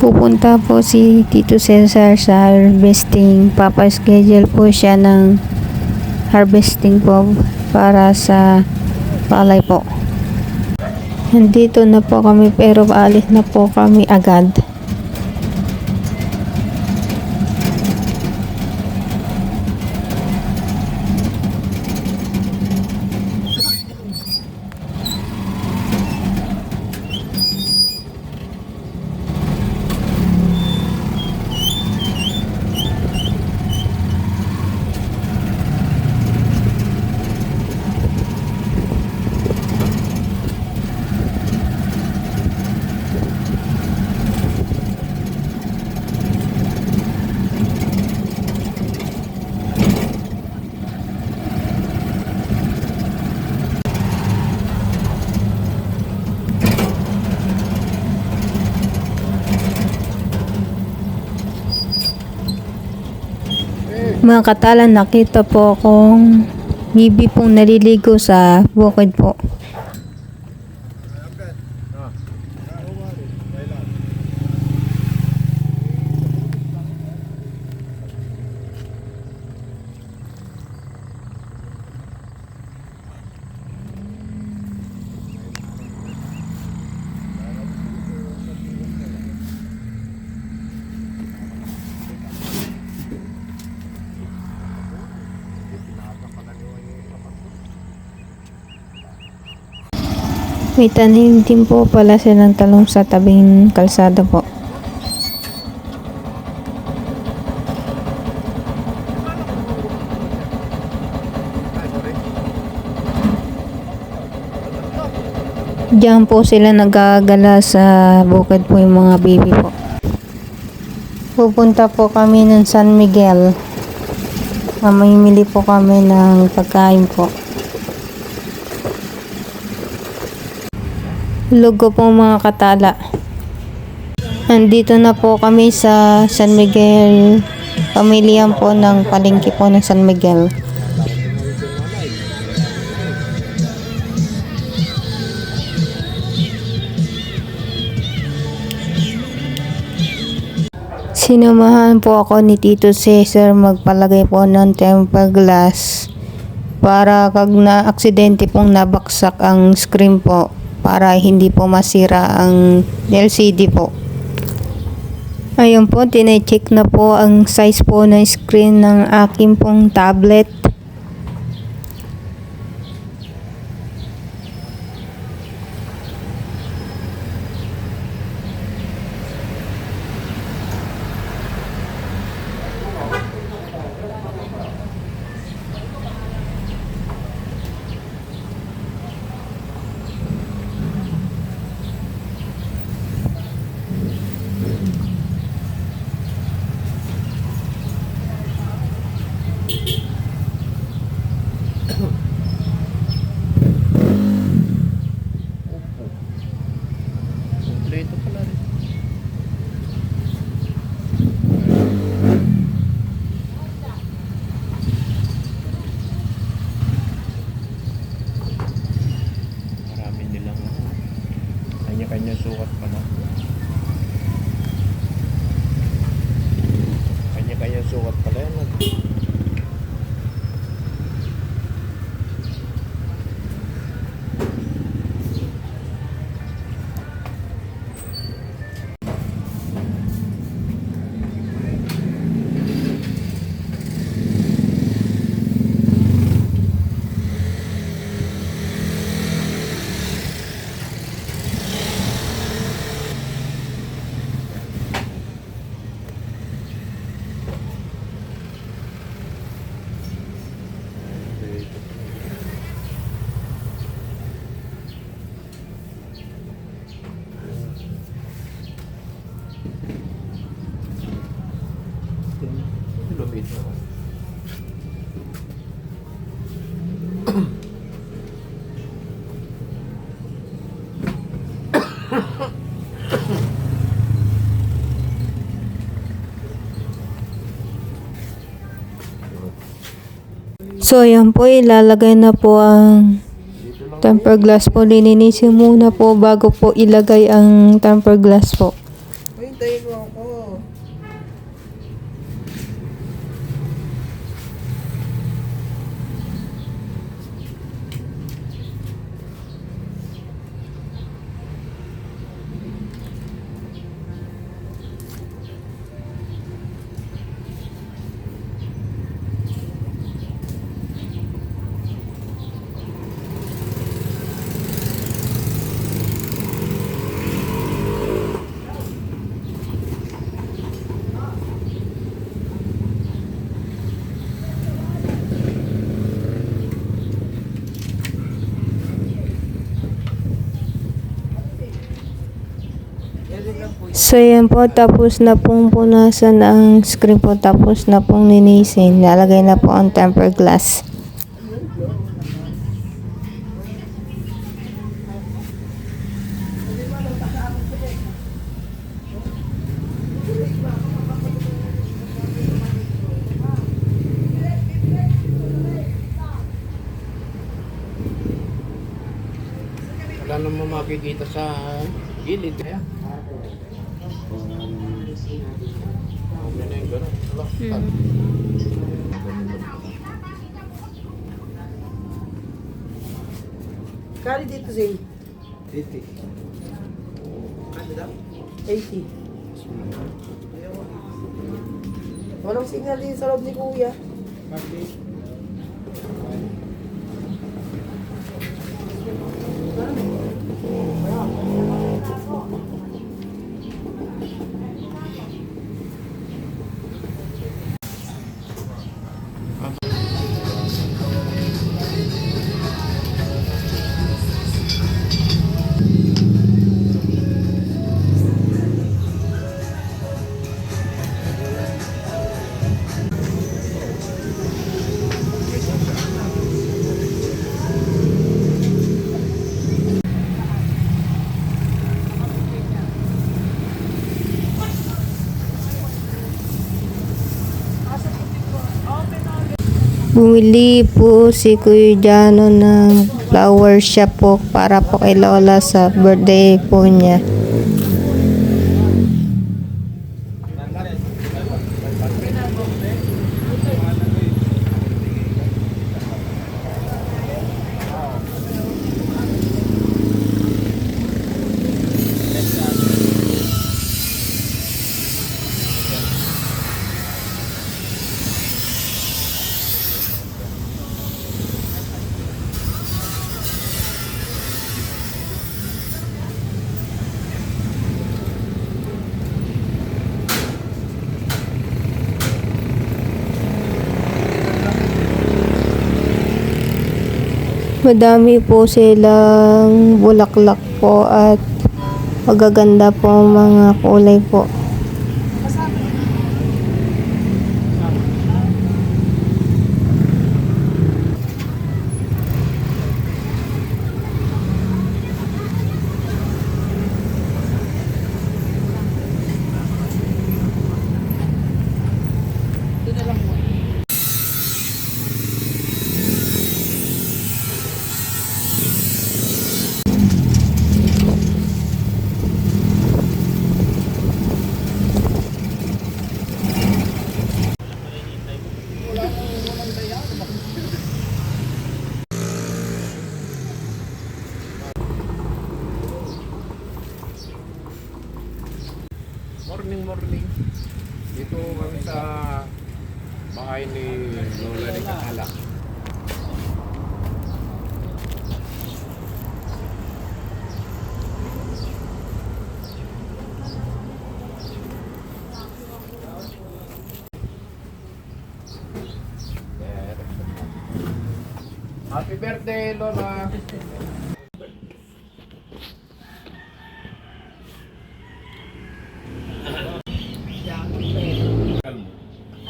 Pupunta po si Tito Cesar sa harvesting. Papa-schedule po siya ng harvesting po para sa palay po. Nandito na po kami pero paalis na po kami agad. Mga katalan, nakita po akong bibi pong naliligo sa bukid po. May tanim din po pala silang talong sa tabing kalsada po. Diyan po sila nagagala sa bukid po yung mga baby po. Pupunta po kami ng San Miguel. Mamimili po kami ng pagkain po. Lugo po mga katala. Nandito na po kami sa San Miguel. Pamilyan po ng palengke po ng San Miguel. Sinamahan po ako ni Tito Cesar magpalagay po ng tempered glass para kag na aksidente pong nabaksak ang screen po para hindi po masira ang LCD po. Ayun po, tinecheck na po ang size po ng screen ng aking pong tablet. Kompleto pala rin. Marami nilang ano, kanya-kanya sukat pala. Kanya-kanya sukat pala yan. ano? Lumit na. So, ayan po, ilalagay na po ang tempered glass po. Lininisin muna po bago po ilagay ang tempered glass po. Hintayin mo ako. Yan din lang po. So yan po, tapos na pong punasan ang screen po, tapos na pong linisin. Nalagay na po ang tempered glass. Wala naman makikita sa gilid. Kaya. Wala. Kali dito, Zay. 80. Ano daw? 80. Walang signal din sa loob ni Kuya. Bumili po si Kuya Jano ng flower shop po para po kay Lola sa birthday po niya. Madami po silang bulaklak po at magaganda po mga kulay po. Morning, morning. Dito kami sa bahay ni Lola ni Kakala. Happy birthday, Lola!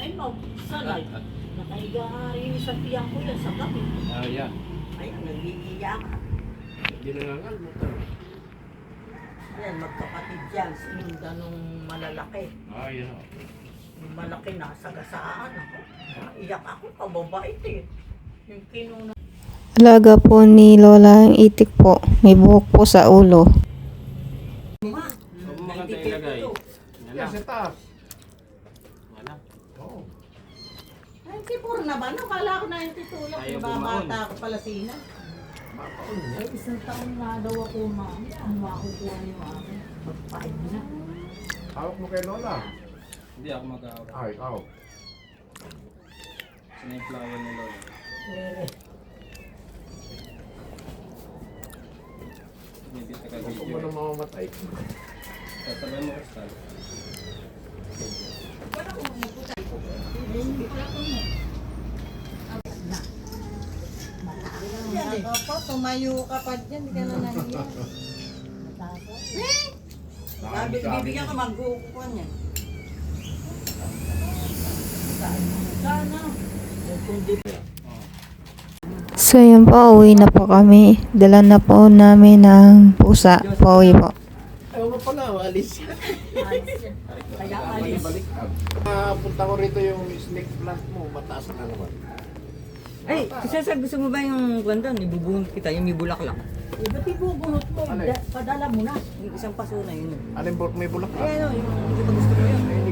Ay, no, sanay. Nakahiga nga rin sa tiyang ko yan sa gabi. Ah, yeah. Ay, nag-iiyak. Hindi na nga mo. Yan, magkapatid yan. Sinunda nung malalaki. Ah, yeah. Yung malaki nasa gasaan ako. Iyak ako, kababait eh. Yung kinuna. Alaga po ni Lola ang itik po. May buhok po sa ulo. Ma, Mga nandito tayo ilagay. Yan sa taas. Wala. Oo. Ay, si Purna ba? No, kala ko na yung titulak. Ayaw Iba bumaon. bata ako pala sina. Ay, isang taon nga daw ako, ma'am. Ang makukuha ni mami. Pagpain na. Hawak mo kay Lola. Hindi ako mag-aaway. Ah, ikaw. Sino yung flower ni Lola? Eh, Hindi ka Huwag mo na mamamatay. Tatabay mo eh. Opo, tumayo ka pa dyan, hindi ka na nahiya. Sabi, Bibigyan ka mag-uukuan yan. Sana. So yun po, uwi na po kami. Dala na po namin ng pusa. Pauwi po. Ayaw mo pala, alis. Kaya alis. balik. Ah, punta ko rito yung snake plant mo, mataas na naman. Ay, kasi sa gusto mo ba yung kwento? Ibubunot kita, yung may bulaklak. Eh, ba't ibubunot mo? Ano eh? Da- Padala mo na. Yung isang paso na yun. Alin bu- may bulak ka? Ay, ano, yung hindi ko gusto mo yun. Ay.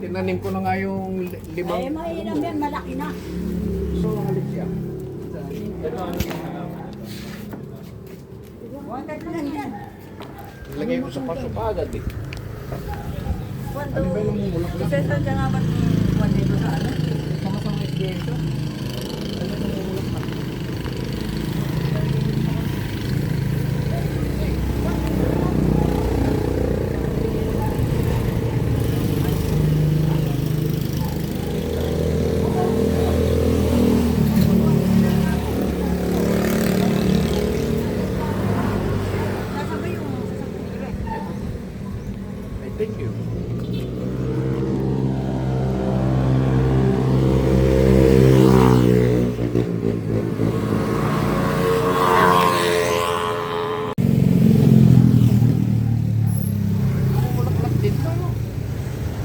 Tinanim ko na nga yung li- limang... Eh, mainam yan. Malaki na. So, halit siya. Pero ano yung halaman? Wanted na lang yan. Lagay ko sa paso pa agad eh. Ano ba yung namumulaklak? isa sa nga ba kwento dito sa ano? Sama-sama yung SDSO. Nasaan ba yung sasakyan nila eh? Ay, thank you. Bulaklak din to, no?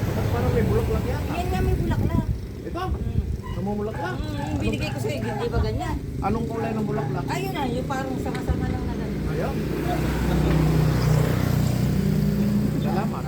Bakit parang may bulaklak yata? Yan nga may bulaklak. Ito? Namumulaklak? Hmm, yung binigay ko sa'yo, hindi ba ganyan? Anong kulay ng bulaklak? Ayun na, yung parang sama-sama lang na lang. Ayaw. Salamat.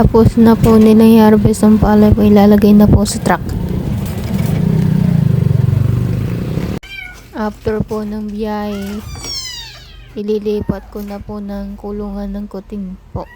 Tapos na po nila i-harvest ang palay po ilalagay na po sa truck. After po ng biyahe, ililipat ko na po ng kulungan ng kuting po.